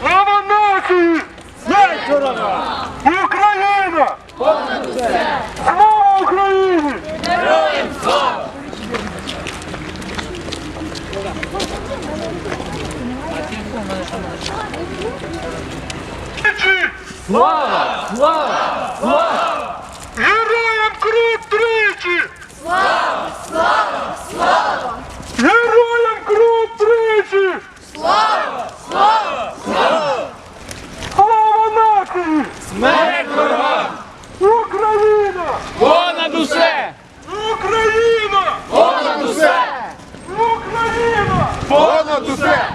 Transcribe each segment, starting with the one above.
Слава нації! Слава! 와! 와! 와! Santo fé.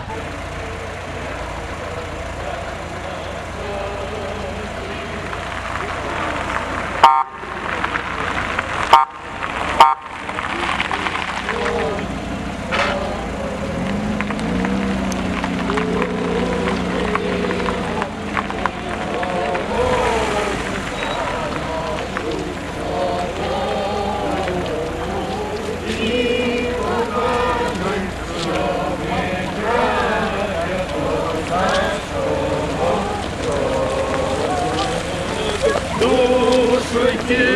Şu iki